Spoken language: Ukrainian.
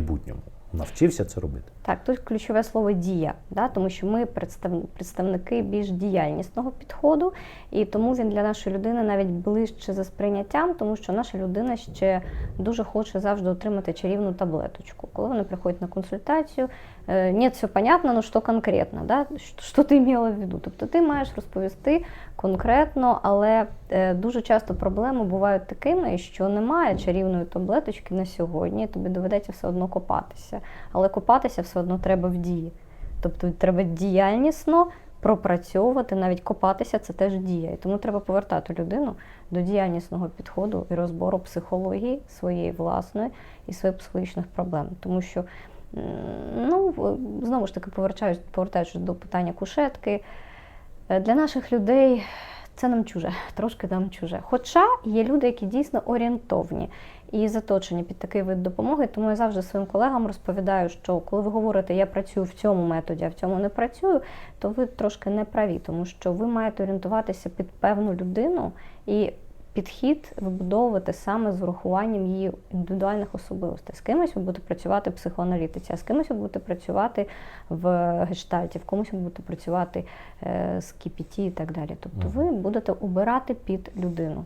майбутньому навчився це робити. Так, тут ключове слово дія, да, тому що ми представники більш діяльнісного підходу, і тому він для нашої людини навіть ближче за сприйняттям, тому що наша людина ще дуже хоче завжди отримати чарівну таблеточку. Коли вони приходять на консультацію, е, ні, все понятно, ну що конкретно, да? що, ти мала в виду? Тобто ти маєш розповісти конкретно, але е, дуже часто проблеми бувають такими, що немає чарівної таблеточки на сьогодні, тобі доведеться все одно копатися. Але копатися все одно треба в дії. Тобто треба діяльнісно пропрацьовувати, навіть копатися це теж дія. І тому треба повертати людину до діяльнісного підходу і розбору психології своєї власної і своїх психологічних проблем. Тому що, ну, знову ж таки, повертаючись, до питання кушетки, е, для наших людей це нам чуже, трошки нам чуже. Хоча є люди, які дійсно орієнтовні і заточені під такий вид допомоги. Тому я завжди своїм колегам розповідаю, що коли ви говорите, я працюю в цьому методі, а в цьому не працюю, то ви трошки не праві, тому що ви маєте орієнтуватися під певну людину і підхід вибудовувати саме з урахуванням її індивідуальних особливостей. З кимось ви будете працювати в психоаналітиці, а з кимось ви будете працювати в гештальті, в комусь ви будете працювати е, з КПТ і так далі. Тобто ви будете обирати під людину.